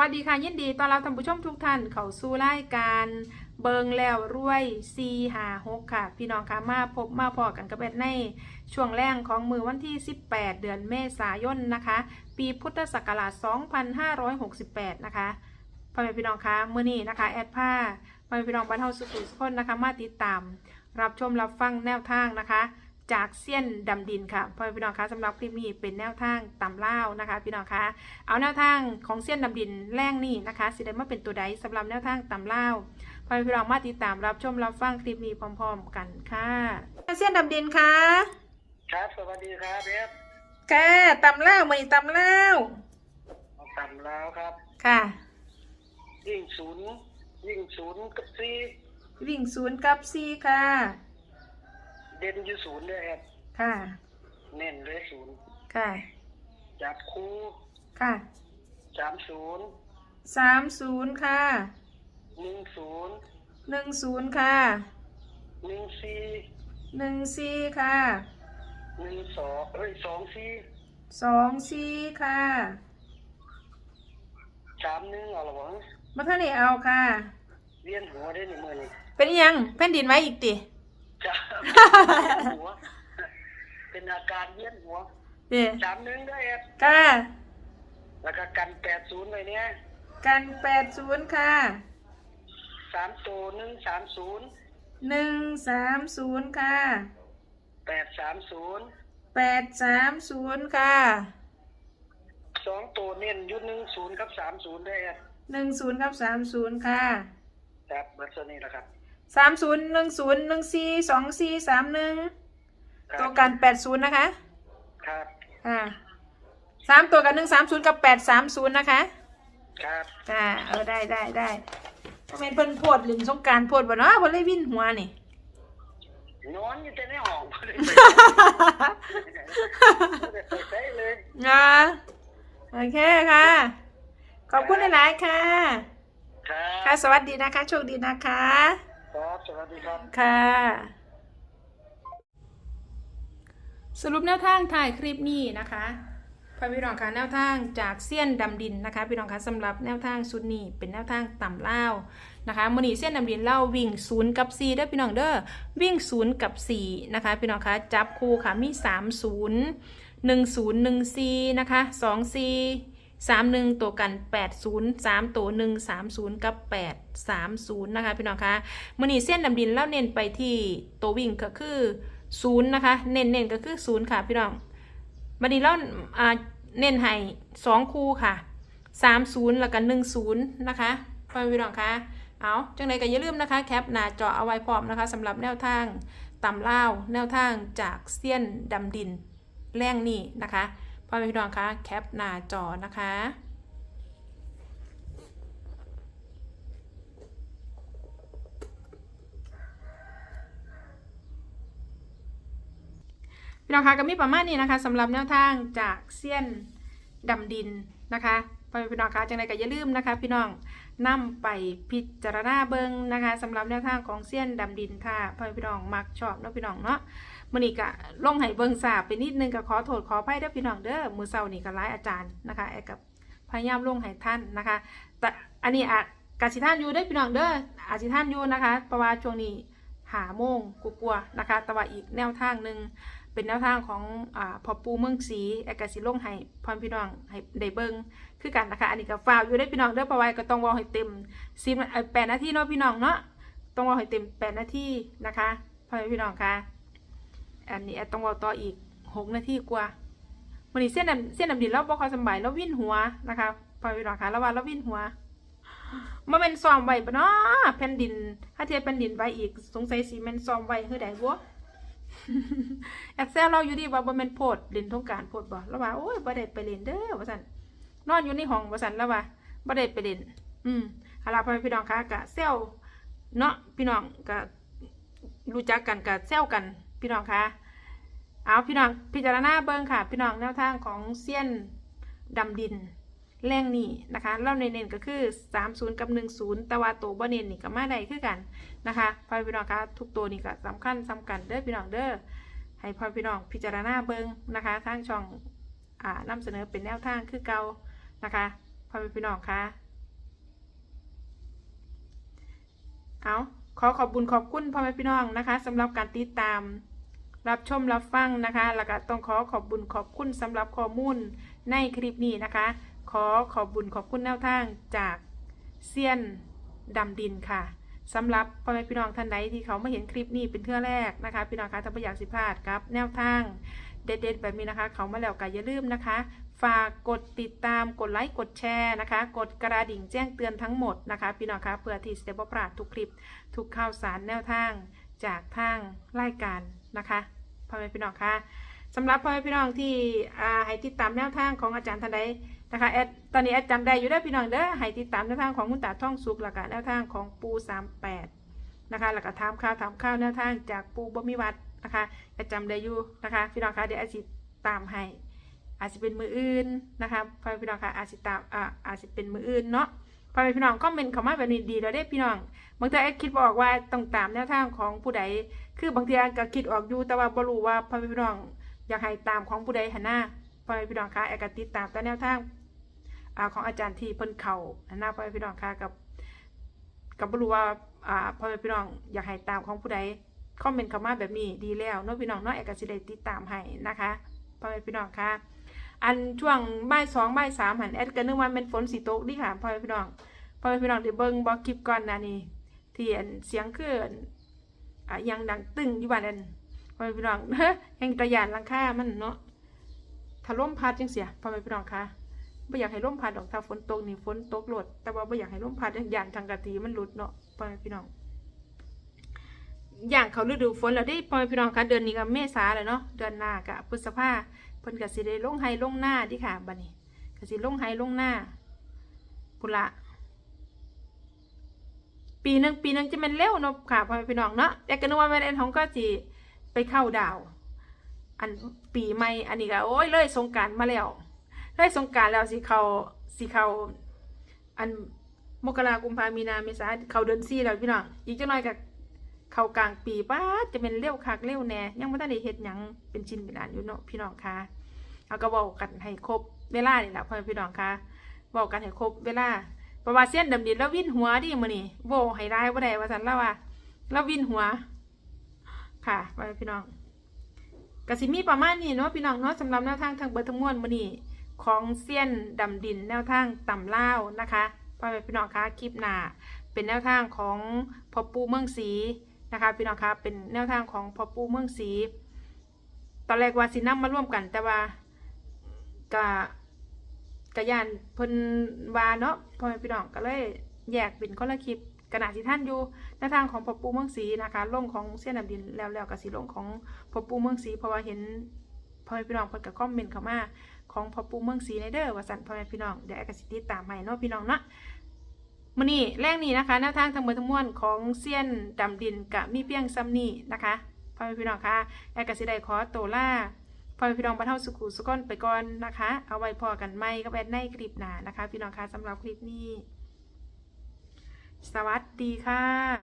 วัสดีค่ะยินดีตอนรับท่านผู้ชมทุกท่านเข้าสู่รายการเบิงแล้วรวยซีหาหกค่ะ พี่น้องค่ะมาพบมาพอกันกับแบดในช่วงแรกของมือวันที่ 18 เดือนเมษายนนะคะ ปีพุทธศักราช 2568 นะคะพ่อแม่พี่น้องคะเมื่อนี้นะคะ แอดผ้าพ่อแม่พี่น้องบรรเทาสุขุสุขคนนะคะ มาติดตาม รับชมรับฟังแนวทางนะคะ จากเซียนดำดินค่ะพ่อแม่พี่น้องคะสำหรับคลิปนี้เป็นแนวทางตำเล่าวนะคะ พี่น้องคะเอาแนวทางของเส้นดำดินแรงนี่นะคะสิได้มาเป็นตัวใดสำหรับแนวทางตำเล่าวพอพี่น้องมาติดตามรับชมรับฟังคลิปนี้พร้อม ๆ กันค่ะเส้นดำดินค่ะครับสวัสดีครับเอฟแค่ตำเล่าวมาอีกตำเล่าวต่ำแล้วครับ ค่ะยิ่งศูนย์ยิ่งศูนย์กับซีวิ่งศูนย์กับซีค่ะ เด่นอยู่ศูนย์ด้วยครับค่ะ เน้นเลยศูนย์ค่ะ จับคู่ค่ะ สามศูนย์สามศูนย์ค่ะ หนึ่งศูนย์หนึ่งศูนย์ค่ะ หนึ่งซีหนึ่งซีค่ะ หนึ่งสองเอ้ยสองซีสองซีค่ะ สามหนึ่งเอาละวะมาเท่านี้เอาค่ะ เวียนหัวได้หนึ่งมือนี่เป็นอิหยังแผ่นดินไว้อีกติ จะหัว เป็นอาการเวียนหัวเดี๋ยสามหนึ่งด้วยเอฟค่ะ แล้วก็กันแปดศูนย์เลยเนี่ยกันแปดศูนย์ค่ะสามตัวหนึ่งสามศูนย์หนึ่งสามศูนย์ค่ะแปดสามศูนย์แปดสามศูนย์ค่ะสองตัวเน้นอยุดหนึ่งศูนย์กับสามศูนย์ได้ครับหนึ่งศูนย์กับสามศูนย์ค่ะ ครับเบอร์โซนี่แหละครับ สามศูนย์หนึ่งศูนย์หนึ่งสี่สองสี่สามหนึ่งครับตัวกันแปดศูนย์นะคะครับค่ะสามตัวกันหนึ่งสามศูนย์กับแปดสามศูนย์นะคะครับค่ะเออได้ได้ได้เป็นเพิ่นโพดหรือสงกรารโพดบ่เนาะเพิ่นเลยวิ่นหัวนี่ นอนอยู่แต่ในห้องไม่ได้ไปไม่ได้ไปใช้เลยนะโอเคค่ะ ขอบคุณหลายๆค่ะ ครัค่ะบสวัสดีนะคะ โชคดีนะคะ ครับสวัสดีครับ ค่ะ สรุปแนวทางถ่ายคลิปนี้นะคะพอพี่น้องคะแนวทางจากเสี้ยนดำดินนะคะพี่น้องคะสำหรับแนวทางชุดนี้เป็นแนวทางต่ำเล่านะคะมนีเสี้ยนดำดินเล่าวิ่งศูนย์กับ4เด้อพี่น้องเด้อวิ่งศูนย์กับ4นะคะพี่น้องคะจับคู่ค่ะมี 3 0 1 0 1 4นะคะ2 4 3 1ตัวกัน8 0 3ตัว1 3 0กับ8 3 0นย์นะคะพี่น้องคะมือนีเส้นดำดินเล่าเน้นไปที่ตัววิ่งก็คือ0นย์นะคะ เน้นเน้นๆก็คือ0ค่ะพี่น้องบัดนี้เราอ่าเน้นให้สองคู่ค่ะสามศูนย์แล้วก็หนึ่งศูนย์นะคะพี่น้องคะเอาจังใดก็อย่าลืมนะคะแคปหน้าจอเอาไว้พร้อมนะคะสำหรับแนวทางตำเล่าแนวทางจากเซียนดำดินแรงนี่นะคะ พ่อแม่พี่น้องคะแคปหน้าจอนะคะพี่น้องคะก็มีประมาณนี้นะคะสำหรับแนวทางจากเซียนดำดินนะคะพ่อแม่พี่น้องคะจังใดก็อย่าลืมนะคะ พี่น้องนำไปพิจารณาเบิงนะคะสำหรับแนวทางของเซียนดำดินค่ะพ่อแม่พี่น้องมักชอบเนาะพี่น้องเนาะ มื้อนี้ก็ลงให้เบิงสาบไปนิดนึงก็ขอโทษขออภัยเด้อพี่น้องเด้อมือเช้านี้ก็หลายอาจารย์นะคะแอดกับพยายามลงให้ท่านนะคะ แต่อันนี้อาจกาสิท่านอยู่เด้พี่น้องเด้ออาจสิท่านอยู่นะคะเพราะว่าช่วงนี้หาโมงกลัวๆนะคะแต่ว่าอีกแนวทางหนึ่งเป็นแนวทางของอ่าพอปูเมืองสีแอกาสิลงให้พรพี่น้องให้ได้เบิงคือกันนะคะ อันนี้ก็ฝากอยู่ได้พี่น้องเด้อประไว้ก็ต้องเวอให้เต็มสิบแปดนาทีเนาะพี่น้องเนาะต้องเวอให้เต็มแปดนาทีนะคะพ่อพี่น้องค่ะ อันนี้แอดต้องเวอต่ออีกหกนาทีกว่าวันนี้เส้นดำเส้นดำดินเราบอกเขาสบายแล้ววิ่นหัวนะคะพ่อแม่พี่น้องคะแล้วว่าเราวิ่นหัวมาเป็นซอมไว้ปะเนาะแผ่นดิน ถ้าเทียบแผ่นดินไว้อีกสงสัยสีมันซอมไว้คือใดวะแอคเซลเราอยู่ดีว่าบ่แม่นโพดเล่นทงการโพดบ่แล้วว่าโอ้ยบ่ได้ไปเล่นเด้อว่าซั่นนอนอยู่ในห้องว่าซั่นแล้วว่าบ่ได้ไปเล่นอืมเอาล่ะพ่อพี่น้องคะก็เซลเนาะพี่น้องก็รู้จักกันก็เซลกัน พี่น้องคะเอาพี่น้องพิจารณาเบิ้งค่ะ พี่น้องแนวทางของเสี้ยนดำดินแรงนี่นะคะเล่าเน้นๆก็คือ 30 กับ 10 แตะวันตกวบ่เน้นนี่ก็มาได้คือกันนะคะพอพี่น้องคะทุกตัวนี่ก็สำคัญสำคัญเด้อพี่น้องเด้อให้พอพี่น้องพิจารณาเบิ้งนะคะทางช่องอ่านำเสนอเป็นแนวทางคือเก่านะคะพอพี่น้องคะเอาขอขอบบุญขอบคุณพ่อแม่พี่น้องนะคะสำหรับการติดตาม รับชมรับฟังนะคะ แล้วก็ต้องขอขอบบุญขอบคุณสำหรับข้อมูลในคลิปนี้นะคะ ขอขอบบุญขอบคุณแนวทางจากเซียนดำดินค่ะสำหรับพ่อแม่พี่น้องท่านใดที่เขามาเห็นคลิปนี้เป็นเทื่อแรกนะคะ พี่น้องคะถ้าไม่อยากสิพลาดครับ แนวทางเด็ดๆแบบนี้นะคะ เขามาแล้วก็อย่าลืมนะคะ ฝากกดติดตามกดไลค์กดแชร์นะคะ กดกระดิ่งแจ้งเตือนทั้งหมดนะคะ พี่น้องคะเพื่อที่จะบ่พลาดทุกคลิป ทุกข่าวสารแนวทาง จากทางรายการนะคะพ่อแม่พี่น้องคะสำหรับพ่อแม่พี่น้องที่อาให้ติดตามแนวทางของอาจารย์ท่านใดนะคะแอดตอนนี้แอดจำได้อยู่ได้พี่น้องเด้อให้ติดตามแนวทางของคุณตาท่องสุกแล้วก็แนวทางของปูสามแปดนะคะแล้วก็ถามข่าวถามข่าวแนวทางจากปูบ่มีวัดนะคะแอดจำได้อยู่นะคะ พี่น้องคะเดี๋ยวแอดสิตามให้อาจจะเป็นมืออื่นนะคะพ่อแม่พี่น้องคะอาจจะตามอ่าอาจจะเป็นมืออื่นเนาะ พ่อแม่พี่น้องคอมเมนต์เข้ามาแบบนี้ดีแล้วเด้พี่น้องบางทีแอดคิดบออกว่าต้องตามแนวทางของผู้ใด คือบางทีแอดก็คิดออกอยู่แต่ว่าบ่รู้ว่าพ่อแม่พี่น้องอยากให้ตามของผู้ใดหันหน้าพ่อแม่พี่น้องคะแอดก็ติดตามแต่แนวทางของอาจารย์ที่เพิ่นเข่าหันหน้าพ่อแม่พี่น้องคะกับกับบ่รู้ว่าอ่าพ่อแม่พี่น้องอยากให้ตามของผู้ใดคอมเมนต์เข้ามาแบบนี้ดีแล้วเนาะพี่น้องเนาะแอดก็สิได้ติดตามให้นะคะพ่อแม่พี่น้องคะ อันช่วงบ่ายสองบ่ายสามหันแอดก็นึกว่าเป็นฝนสิตกดิค่ะพ่อพี่น้องพ่อพี่น้องได้เบิ่งบ่คลิปก่อนน้านี้ที่อันเสียงคืออันอะยังดังตึงอยู่บ้านนั่นพ่อพี่น้องแห่งตะยานลังค่ามันเนาะถ้าลมพัดจังเสียพ่อพี่น้องคะไม่อยากให้ลมพัดดอกถ้าฝนตกนี่ฝนตกหลด แต่ว่าไม่อยากให้ลมพัดยานทางกะทีมันหลุดเนาะพ่อพี่น้องอย่างเขาฤดูฝนแล้วได้พ่อพี่น้องคะเดือนนี้ก็เมษาแล้วเนาะเดือนหน้าก็พฤษภา เพิ่นก็สิได้ลงไห้ลงหน้าดิค่ะบัดนี้ก็สิลงไห้ลงหน้าพุละปีหนึ่งปีหนึ่งจะเป็นเร็วเนาะค่ะพ่อแม่พี่น้องเนาะแต่ก็นึกว่าแม่เอ็นของก็จีไปเข้าดาว อันปีใหม่อันนี้ก็โอ้ยเลยสงการมาแล้วเลยสงการแล้วสิเขาสิเขาอันมกรากุมภามีนาเมษาเขาเดือนสี่แล้วพี่น้องอีกจังหน่อยกับเขากลางปีป้าจะเป็นเร็วคักเร็วแน่ยังไม่ทันได้เฮ็ดยังเป็นชิ้นเป็นอันอยู่เนาะพี่น้องค่ะ เอาก็บอกกันให้ครบเวลานี่แหละพ่อพี่น้องคะบอกกันให้ครบเวลาเพราะว่าเส้นดำดินแล้ววินหัวดิมือนี้โบให้ได้บ่าได้ว่าซั่นแล้วว่าแล้ววินหัว ค่ะไปพี่น้องกสิมีประมาณนี้เนาะพี่น้องเนาะสำหรับแนวทางทางเบิดทั้งมวลมือนี้ของเส้นดำดินแนวทางต่ำล่านะคะพ่อแม่พี่น้องคะคลิปหน้าเป็นแนวทางของพ่อปูเมืองศรีนะคะพี่น้องคะเป็นแนวทางของพ่อปูเมืองศรีตอนแรกว่าสินำมาร่วมกันแต่ว่า ก็กะยานเพิ่นวาเนาะพ่อแม่พี่น้องก็เลยแยกเป็นคนละคลิปกระนาสิท่านอยู่ในทางของพ่อปู่เมืองศรีนะคะลงของเส้นดำดินแล้วแล้วก็สิลงของพ่อปู่เมืองศรีเพราะว่าเห็นพ่อแม่พี่น้องเพิ่นก็คอมเมนต์เข้ามาของพ่อปู่เมืองศรีในเด้อว่าสั่นพ่อแม่พี่น้องเดี๋ยวแอร์ก็สิติตามให้เนาะพี่น้องเนาะมื้อนี้แรกนี้นะคะแนวทางทั้งหมดทั้งมวลของเส้นดำดินกับมีเพียงซ้ำนี้นะคะพ่อแม่พี่น้องคะแอร์ก็สิได้ขอโตัวลา พอพี่น้องบรรเท่าสุขุสุขนไปก่อนนะคะ เอาไว้พอกันไม่ก็แอดในคลิปหนานะคะ พี่น้องคะสำหรับคลิปนี้ สวัสดีค่ะ